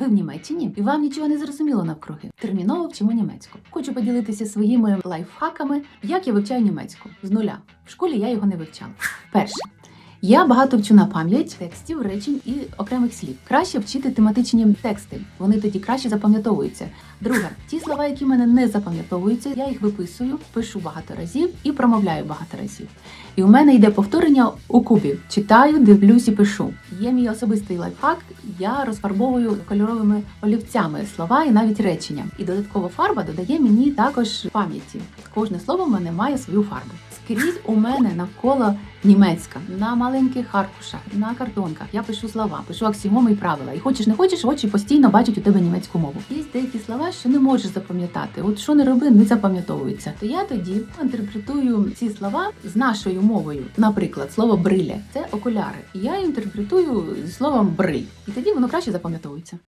ви в Німеччині і вам нічого не зрозуміло навкруги. Терміново вчимо німецьку. Хочу поділитися своїми лайфхаками, як я вивчаю німецьку з нуля. В школі я його не вивчала. Перше. Я багато вчу на пам'ять текстів, речень і окремих слів. Краще вчити тематичні тексти. Вони тоді краще запам'ятовуються. Друге, ті слова, які в мене не запам'ятовуються, я їх виписую, пишу багато разів і промовляю багато разів. І у мене йде повторення у кубі. Читаю, дивлюсь і пишу. Є мій особистий лайфхак. Я розфарбовую кольоровими олівцями слова і навіть речення. І додаткова фарба додає мені також пам'яті. Кожне слово в мене має свою фарбу. Скрізь у мене навколо німецька на маленьких аркушах, на картонках. Я пишу слова, пишу аксіоми і правила. І хочеш не хочеш, очі постійно бачать у тебе німецьку мову. Є деякі слова, що не можеш запам'ятати. От що не роби, не запам'ятовується. То я тоді інтерпретую ці слова з нашою мовою. Наприклад, слово бриля це окуляри. І я інтерпретую словом бриль, і тоді воно краще запам'ятовується.